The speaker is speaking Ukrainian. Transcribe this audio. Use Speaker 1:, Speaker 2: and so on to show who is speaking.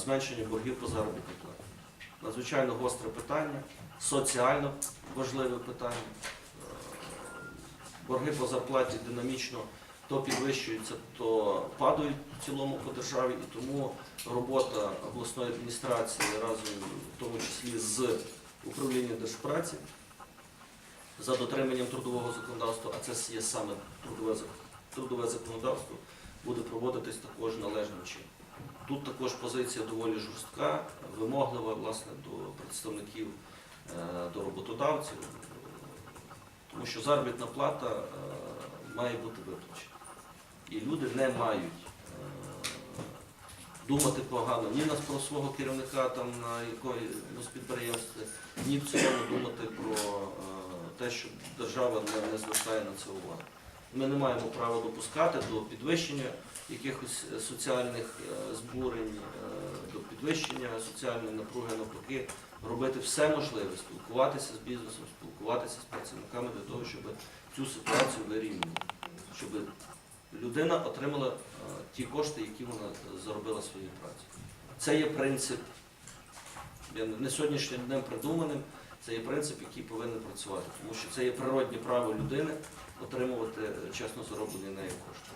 Speaker 1: зменшення боргів по заробітній платі. Надзвичайно гостре питання, соціально важливе питання. Е, Борги по зарплаті динамічно то підвищуються, то падають в цілому по державі, і тому робота обласної адміністрації разом, в тому числі з управлінням держпраці, за дотриманням трудового законодавства, а це є саме трудове, трудове законодавство, буде проводитись також належним чином. Тут також позиція доволі жорстка, вимоглива власне, до представників, е, до роботодавців, тому що заробітна плата е, має бути виплачена. І люди не мають е, думати погано ні про свого керівника там, на якомусь підприємстві, ні в цілому думати про те, що держава не звертає на це увагу. Ми не маємо права допускати до підвищення якихось е, соціальних е, збурень, е, до підвищення соціальної напруги, навпаки, робити все можливе, спілкуватися з бізнесом, спілкуватися з працівниками для того, щоб цю ситуацію вирівнювати, щоб людина отримала ті кошти, які вона заробила своєю працею. Це є принцип, не сьогоднішнім днем придуманим, це є принцип, який повинен працювати, тому що це є природні право людини отримувати е, чесно зароблені нею кошти.